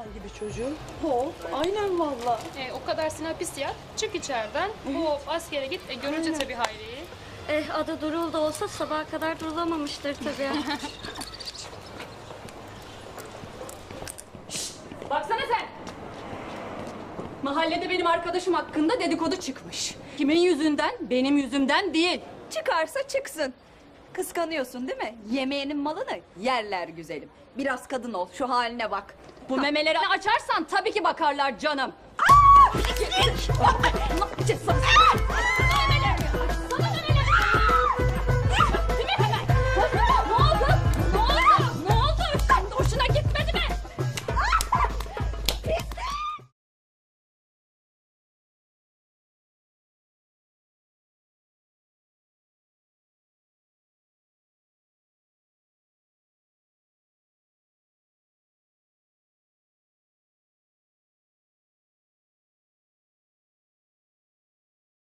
Aslan gibi çocuğum. Hop aynen valla. E, o kadar sen hapis yat, çık içeriden. Hop askere git. E, görünce tabii Hayri'yi. Eh adı Durul da olsa sabaha kadar durulamamıştır tabii. Baksana sen. Mahallede benim arkadaşım hakkında dedikodu çıkmış. Kimin yüzünden? Benim yüzümden değil. Çıkarsa çıksın. Kıskanıyorsun değil mi? Yemeğinin malını yerler güzelim. Biraz kadın ol, şu haline bak. Bu memeleri açarsan tabii ki bakarlar canım. Cezanı.